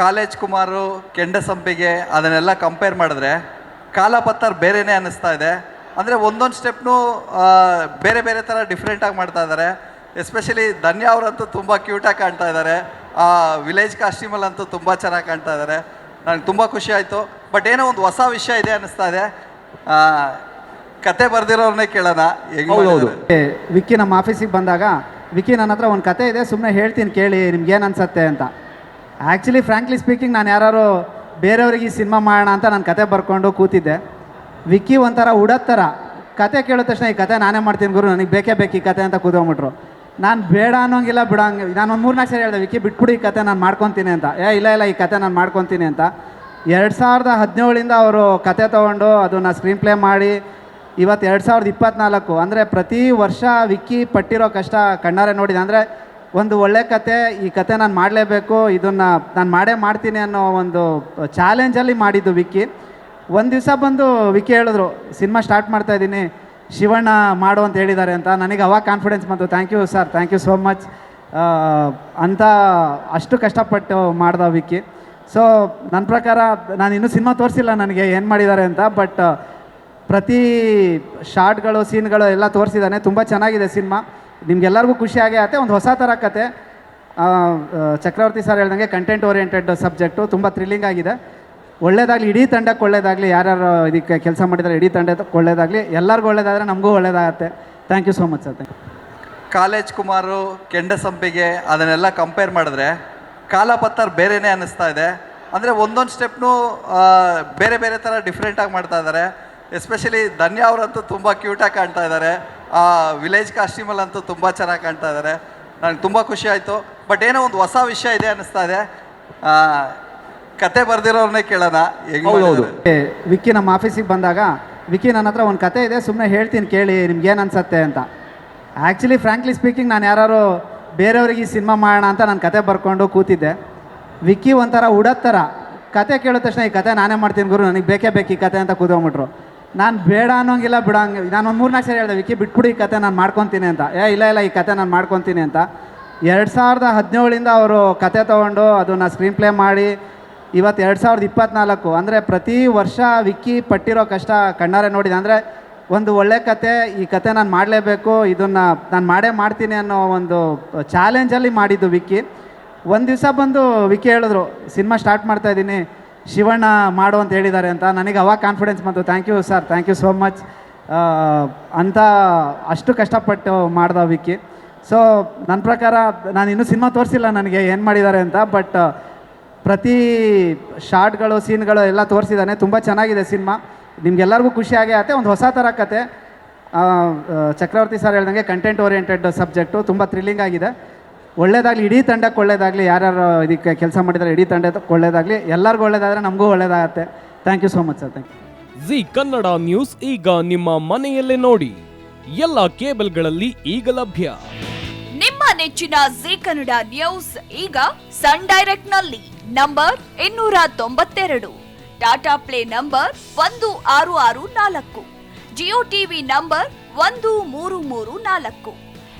College Kumar Kendasampige ಅದನ್ನೆಲ್ಲ compare ಮಾಡಿದ್ರೆ ಕಾಲಪತ್ತರ್ ಬೇರೆನೇ ಅನ್ನಿಸ್ತಾ ಇದೆ. ಅಂದರೆ ಒಂದೊಂದು ಸ್ಟೆಪ್ನು ಬೇರೆ ಬೇರೆ ಥರ ಡಿಫ್ರೆಂಟಾಗಿ ಮಾಡ್ತಾ ಇದ್ದಾರೆ ಎಸ್ಪೆಷಲಿ ಧನ್ಯಾ ಅವರಂತೂ ತುಂಬ ಕ್ಯೂಟಾಗಿ ಕಾಣ್ತಾ ಇದ್ದಾರೆ ಆ ವಿಲೇಜ್ ಕಾಸ್ಟ್ಯೂಮಲ್ಲಂತೂ ತುಂಬ ಚೆನ್ನಾಗಿ ಕಾಣ್ತಾ ಇದ್ದಾರೆ ನನಗೆ ತುಂಬ ಖುಷಿ ಆಯಿತು. ಬಟ್ ಏನೋ ಒಂದು ಹೊಸ ವಿಷಯ ಇದೆ ಅನ್ನಿಸ್ತಾ ಇದೆ. ಕತೆ ಬರೆದಿರೋರನ್ನೇ ಕೇಳೋಣ. ಹೌದೌದು ವಿಕ್ಕಿ ನಮ್ಮ ಆಫೀಸಿಗೆ ಬಂದಾಗ ವಿಕ್ಕಿ ನನ್ನ ಹತ್ರ ಒಂದು ಕತೆ ಇದೆ ಸುಮ್ಮನೆ ಹೇಳ್ತೀನಿ ಕೇಳಿ ನಿಮ್ಗೆ ಏನು ಅನ್ಸತ್ತೆ ಅಂತ. ಆ್ಯಕ್ಚುಲಿ ಫ್ರ್ಯಾಂಕ್ಲಿ ಸ್ಪೀಕಿಂಗ್ ನಾನು ಯಾರು ಬೇರೆಯವ್ರಿಗೆ ಈ ಸಿನಿಮಾ ಮಾಡೋಣ ಅಂತ ನಾನು ಕತೆ ಬರ್ಕೊಂಡು ಕೂತಿದ್ದೆ. ವಿಕ್ಕಿ ಒಂಥರ ಉಡತ್ ಥರ. ಕತೆ ಕೇಳಿದ ತಕ್ಷಣ ಈ ಕತೆ ನಾನೇ ಮಾಡ್ತೀನಿ ಗುರು, ನನಗೆ ಬೇಕೇ ಬೇಕು ಈ ಕತೆ ಅಂತ ಕೂದೋಗ್ಬಿಟ್ರು ನಾನು ಬೇಡ ಅನ್ನೋಂಗಿಲ್ಲ ಬಿಡೋಂಗೆ ನಾನು ಒಂದು ಮೂರ್ನಾಲ್ಕು ಸರಿ ಹೇಳಿದೆ ವಿಕ್ಕಿ ಬಿಟ್ಬಿಡಿ ಈ ಕತೆ ನಾನು ಮಾಡ್ಕೊತೀನಿ ಅಂತ. ಏ, ಇಲ್ಲ ಇಲ್ಲ, ಈ ಕತೆ ನಾನು ಮಾಡ್ಕೊತೀನಿ ಅಂತ. ಎರಡು ಸಾವಿರದ ಹದಿನೇಳಿಂದ ಅವರು ಕತೆ ತೊಗೊಂಡು ಅದನ್ನು ಸ್ಕ್ರೀನ್ ಪ್ಲೇ ಮಾಡಿ, ಇವತ್ತು ಎರಡು ಸಾವಿರದ ಇಪ್ಪತ್ತ್ನಾಲ್ಕು ಅಂದರೆ ಪ್ರತಿ ವರ್ಷ ವಿಕ್ಕಿ ಪಟ್ಟಿರೋ ಕಷ್ಟ ಕಣ್ಣಾರೆ ನೋಡಿದೆ. ಅಂದರೆ ಒಂದು ಒಳ್ಳೆ ಕತೆ, ಈ ಕತೆ ನಾನು ಮಾಡಲೇಬೇಕು, ಇದನ್ನು ನಾನು ಮಾಡೇ ಮಾಡ್ತೀನಿ ಅನ್ನೋ ಒಂದು ಚಾಲೆಂಜಲ್ಲಿ ಮಾಡಿದ್ದು ವಿಕ್ಕಿ. ಒಂದು ದಿವಸ ಬಂದು ವಿಕ್ಕಿ ಹೇಳಿದ್ರು, ಸಿನಿಮಾ ಸ್ಟಾರ್ಟ್ ಮಾಡ್ತಾ ಇದ್ದೀನಿ, ಶಿವಣ್ಣ ಮಾಡು ಅಂತ ಹೇಳಿದ್ದಾರೆ ಅಂತ. ನನಗೆ ಅವಾಗ ಕಾನ್ಫಿಡೆನ್ಸ್ ಬಂತು thank you sir thank you so much ಅಂತ ಅಷ್ಟು ಕಷ್ಟಪಟ್ಟು ಮಾಡ್ದ ವಿಕ್ಕಿ. ಸೊ ನನ್ನ ಪ್ರಕಾರ ನಾನು ಇನ್ನೂ ಸಿನಿಮಾ ತೋರಿಸಿಲ್ಲ ನನಗೆ ಏನು ಮಾಡಿದ್ದಾರೆ ಅಂತ ಬಟ್ ಪ್ರತಿ ಶಾರ್ಟ್ಗಳು ಸೀನ್ಗಳು ಎಲ್ಲ ತೋರಿಸಿದ್ದಾನೆ. ತುಂಬ ಚೆನ್ನಾಗಿದೆ ಸಿನಿಮಾ. ನಿಮ್ಗೆಲ್ಲರಿಗೂ ಆಗೇ ಆಗುತ್ತೆ, ಒಂದು ಹೊಸ ಥರ ಕತೆ. ಚಕ್ರವರ್ತಿ ಸರ್ ಹೇಳ್ದಂಗೆ ಕಂಟೆಂಟ್ ಓರಿಯೆಂಟೆಡ್ ಸಬ್ಜೆಕ್ಟು ತುಂಬ ಥ್ರಿಲ್ಲಿಂಗ್ ಆಗಿದೆ. ಒಳ್ಳೇದಾಗಲಿ, ಇಡೀ ತಂಡಕ್ಕೆ ಒಳ್ಳೇದಾಗಲಿ, ಯಾರ್ಯಾರು ಇದಕ್ಕೆ ಕೆಲಸ ಮಾಡಿದರೆ, ಇಡೀ ತಂಡಕ್ಕೆ ಒಳ್ಳೇದಾಗಲಿ, ಎಲ್ಲರಿಗೂ ಒಳ್ಳೇದಾದರೆ ನಮಗೂ ಒಳ್ಳೇದಾಗತ್ತೆ. Thank you so much sir thank you college Kumar Kendasampige ಅದನ್ನೆಲ್ಲ ಕಂಪೇರ್ ಮಾಡಿದ್ರೆ ಕಾಲಪತ್ತರ್ ಬೇರೆಯೇ ಅನ್ನಿಸ್ತಾ ಇದೆ. ಅಂದರೆ ಒಂದೊಂದು ಸ್ಟೆಪ್ನು ಬೇರೆ ಬೇರೆ ಥರ ಡಿಫ್ರೆಂಟಾಗಿ ಮಾಡ್ತಾ ಇದ್ದಾರೆ. ಎಸ್ಪೆಷಲಿ ಧನ್ಯ ಅವರಂತೂ ತುಂಬ ಕ್ಯೂಟಾಗಿ ಕಾಣ್ತಾ ಇದ್ದಾರೆ ಆ ವಿಲೇಜ್ ಕಾಸ್ಟ್ಯೂಮಲ್ಲಂತೂ ತುಂಬ ಚೆನ್ನಾಗಿ ಕಾಣ್ತಾ ಇದ್ದಾರೆ ನನಗೆ ತುಂಬ ಖುಷಿ ಆಯಿತು. ಬಟ್ ಏನೋ ಒಂದು ಹೊಸ ವಿಷಯ ಇದೆ ಅನ್ನಿಸ್ತಾ ಇದೆ. ಕತೆ ಬರೆದಿರೋರನ್ನೇ ಕೇಳೋಣ? ವಿಕ್ಕಿ ನಮ್ಮ ಆಫೀಸಿಗೆ ಬಂದಾಗ ವಿಕ್ಕಿ ನನ್ನ ಹತ್ರ ಒಂದು ಕತೆ ಇದೆ ಸುಮ್ಮನೆ ಹೇಳ್ತೀನಿ ಕೇಳಿ ನಿಮ್ಗೆ ಏನು ಅನ್ಸತ್ತೆ ಅಂತ. ಆ್ಯಕ್ಚುಲಿ ಫ್ರ್ಯಾಂಕ್ಲಿ ಸ್ಪೀಕಿಂಗ್ ನಾನು ಯಾರು ಬೇರೆಯವ್ರಿಗೆ ಈ ಸಿನಿಮಾ ಮಾಡೋಣ ಅಂತ ನಾನು ಕತೆ ಬರ್ಕೊಂಡು ಕೂತಿದ್ದೆ. ವಿಕ್ಕಿ ಒಂಥರ ಉಡತ್ತರ. ಕತೆ ಕೇಳಿದ ತಕ್ಷಣ ಈ ಕತೆ ನಾನೇ ಮಾಡ್ತೀನಿ ಗುರು ನನಗೆ ಬೇಕೇ ಬೇಕು ಈ ಕತೆ ಅಂತ ಕೂತ್ಕೊಂಡ್ಬಿಟ್ರು. ನಾನು ಬೇಡ ಅನ್ನೋಂಗಿಲ್ಲ ಬಿಡಂಗೆ ನಾನು ಒಂದು ಮೂರ್ನಾಲ್ಕು ಸರಿ ಹೇಳಿದೆ, ವಿಕ್ಕಿ, ಬಿಟ್ಬಿಡಿ ಈ ಕತೆ ನಾನು ಮಾಡ್ಕೊತೀನಿ ಅಂತ. ಏ, ಇಲ್ಲ ಇಲ್ಲ, ಈ ಕತೆ ನಾನು ಮಾಡ್ಕೊತೀನಿ ಅಂತ. ಎರಡು ಸಾವಿರದ ಹದಿನೇಳರಿಂದ ಅವರು ಕತೆ ತೊಗೊಂಡು ಅದನ್ನು ಸ್ಕ್ರೀನ್ ಪ್ಲೇ ಮಾಡಿ, ಇವತ್ತು ಎರಡು ಸಾವಿರದ ಇಪ್ಪತ್ತ್ನಾಲ್ಕು ಅಂದರೆ ಪ್ರತಿ ವರ್ಷ ವಿಕ್ಕಿ ಪಟ್ಟಿರೋ ಕಷ್ಟ ಕಣ್ಣಾರೆ ನೋಡಿದೆ. ಅಂದರೆ ಒಂದು ಒಳ್ಳೆ ಕತೆ, ಈ ಕತೆ ನಾನು ಮಾಡಲೇಬೇಕು, ಇದನ್ನು ನಾನು ಮಾಡೇ ಮಾಡ್ತೀನಿ ಅನ್ನೋ ಒಂದು ಚಾಲೆಂಜಲ್ಲಿ ಮಾಡಿದ್ದು ವಿಕ್ಕಿ. ಒಂದು ದಿವಸ ಬಂದು ವಿಕ್ಕಿ ಹೇಳಿದ್ರು, ಸಿನಿಮಾ ಸ್ಟಾರ್ಟ್ ಮಾಡ್ತಾ ಇದ್ದೀನಿ. ಶಿವಣ್ಣ ಮಾಡು ಅಂತ ಹೇಳಿದ್ದಾರೆ ಅಂತ. ನನಗೆ ಅವಾಗ ಕಾನ್ಫಿಡೆನ್ಸ್ ಬಂತು. Thank you sir thank you so much ಅಂತ ಅಷ್ಟು ಕಷ್ಟಪಟ್ಟು ಮಾಡ್ದ ವಿಕ್ಕಿ. ಸೊ ನನ್ನ ಪ್ರಕಾರ ನಾನು ಇನ್ನೂ ಸಿನಿಮಾ ತೋರಿಸಿಲ್ಲ ನನಗೆ ಏನು ಮಾಡಿದ್ದಾರೆ ಅಂತ ಬಟ್ ಪ್ರತಿ ಶಾರ್ಟ್ಗಳು ಸೀನ್ಗಳು ಎಲ್ಲ ತೋರಿಸಿದ್ದಾನೆ. ತುಂಬ ಚೆನ್ನಾಗಿದೆ ಸಿನಿಮಾ. ನಿಮ್ಗೆಲ್ಲರಿಗೂ ಖುಷಿಯಾಗೇ ಆಗುತ್ತೆ ಒಂದು ಹೊಸ ಥರ ಕತೆ. ಚಕ್ರವರ್ತಿ ಸರ್ ಹೇಳ್ದಂಗೆ ಕಂಟೆಂಟ್ ಓರಿಯೆಂಟೆಡ್ ಸಬ್ಜೆಕ್ಟು ತುಂಬ ಥ್ರಿಲ್ಲಿಂಗ್ ಆಗಿದೆ. ಒಳ್ಳೇದಾಗಲಿ ಇಡೀ ತಂಡಕ್ಕೆ ಒಳ್ಳೇದಾಗಲಿ ಯಾರ್ಯಾರು ಇದಕ್ಕೆ ಕೆಲಸ ಮಾಡಿದ್ರೆ ಇಡೀ ತಂಡಕ್ಕೆ ಒಳ್ಳೇದಾಗಲಿ ಎಲ್ಲರಿಗೂ ಒಳ್ಳೇದಾದರೆ ನಮಗೂ ಒಳ್ಳೇದಾಗತ್ತೆ. Thank you so much sir thank you Zee Kannada news ಈಗ ನಿಮ್ಮ ಮನೆಯಲ್ಲೇ ನೋಡಿ. ಎಲ್ಲ ಕೇಬಲ್ಗಳಲ್ಲಿ ಈಗ ಲಭ್ಯ. ನಿಮ್ಮ ನೆಚ್ಚಿನ ಜಿ ಕನ್ನಡ ನ್ಯೂಸ್ ಈಗ ಸನ್ ಡೈರೆಕ್ಟ್ನಲ್ಲಿ ನಂಬರ್ ಇನ್ನೂರ ತೊಂಬತ್ತೆರಡು. ಟಾಟಾ ಪ್ಲೇ ನಂಬರ್ ಒಂದು ಆರು ಆರು ನಾಲ್ಕು. ಜಿಯೋ ಟಿವಿ ನಂಬರ್ ಒಂದು ಮೂರು ಮೂರು ನಾಲ್ಕು.